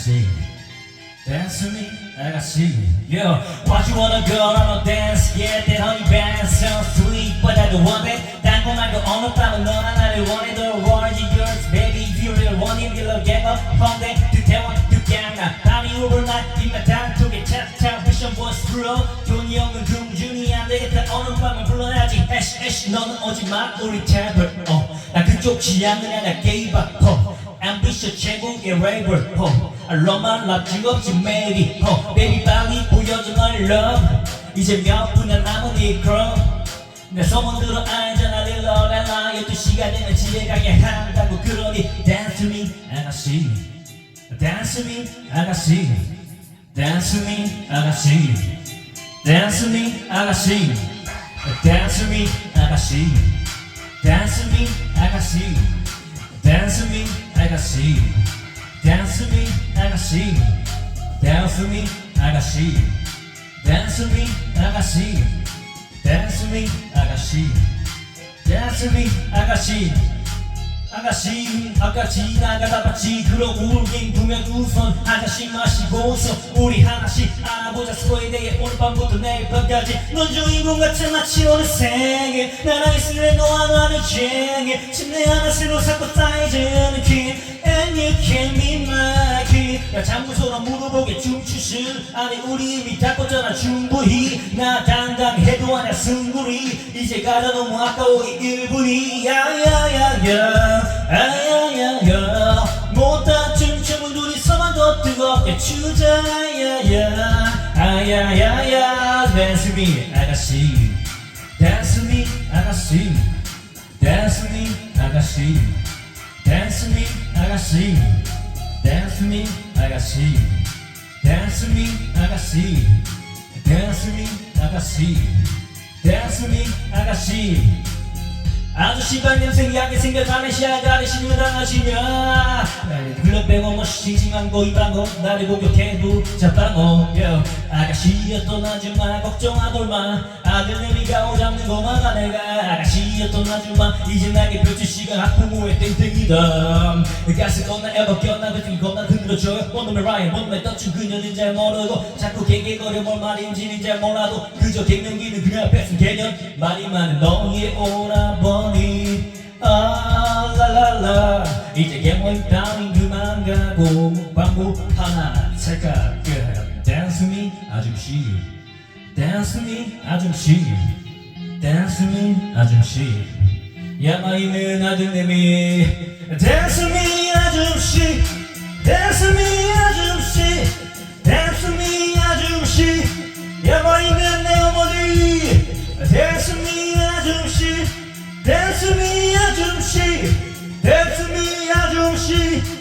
아가씨 Dance with me, 아가씨 Yeah, what you wanna go on a dance Yeah, that honey band so sweet But I don't want it 딴거 말고 어느 밤은 너나 나를 원해 The world is yours, baby If you really want it, you'll get up 홍대, 두태원, 두강남 밤이 overnight 입맛 단톡에 찹찹 패션 보스 프로 돈이 형은 금준이 안 되겠다 어느 밤을 불러야지 애쉬 애쉬 너는 오지마 우리 탭을 어나 그쪽 취향은 아니야 게이 바 퍼 ambition 최고의 랩을 허 로만 랍 즐겁지 maybe 허 baby 빨리 보여줘 너의 love 이제 몇 분야 남은 이 club 내 소문 들어 알잖아 릴러렐라 12시가 되면 집에 가게 한다고 그러니 dance with me 아가씨 dance with me 아가씨 dance with me 아가씨 dance with me 아가씨 dance with me 아가씨 dance with me 아가씨 Dance with me, I got see. Dance with me, I got see. Dance with me, I got see. Dance with me, I got see. Dance with me, I got see. Dance with me, I got see. 아가씨 아까 지나가다 봤지 그러고 울긴 두면 우선 한 잔씩 마시고서 우리 하나씩 알아보자 스코에 대해 오늘 밤부터 내일 밤까지 넌 주인공 같은 마치 오늘 생에 나랑 있을래 너와 나는 쟁에. 침대 하나 새로 샀고 사이즈는 긴 And you can be kid 야 장구소랑 물어보게 춤추신 아니 우리 이미 다 껐잖아 충분히 나 당당해도 아냐 승부리. 이제 가다 너무 아까워 이 1분이. 야야야야. 아야야야. 못다 춤추면 둘이서만 더 뜨겁게 추자 야야. 아야야야. Dance with me 아가씨. Dance with me 아가씨. Dance with me 아가씨. Dance with me 아가씨 Dance me 아가씨. Dance me 아가씨. Dance me 아가씨. Dance me 아가씨. 아저씨 반냄새 약게 생겨가는 시야가를 신유당하시냐? 클럽 빼고 뭐 싱싱한 거 이방어. 나를 목욕해도 자빠고 yeah. 아가씨였던 아줌마 걱정하돌마 아들내미가 오잡는 거마가 내가. 아가씨였던 아줌마 이제 나게 아픔 후에 땡땡이다. 가슴 겁나 애벗겼나 그때 겁나 흔들어줘요 원놈의 라인 원놈의 떡춘 그녀는 잘 모르고 자꾸 개개거려 뭘 말인지는 잘 몰라도 그저 갱년기는 그 앞에선 개년 말이 많은 너의 오라버니. 아 랄랄라. 이제 개모임 따윈 그만 가고. 광고 하나 살까 Dance me 아줌씨 Dance me 아줌씨 야마이는 아줌내미 Dance me 아줌씨 Dance me 아줌씨 Dance me 아줌씨 야마이는 내 어머니 Dance me 아줌씨 Dance me 아줌씨 Dance me 아줌씨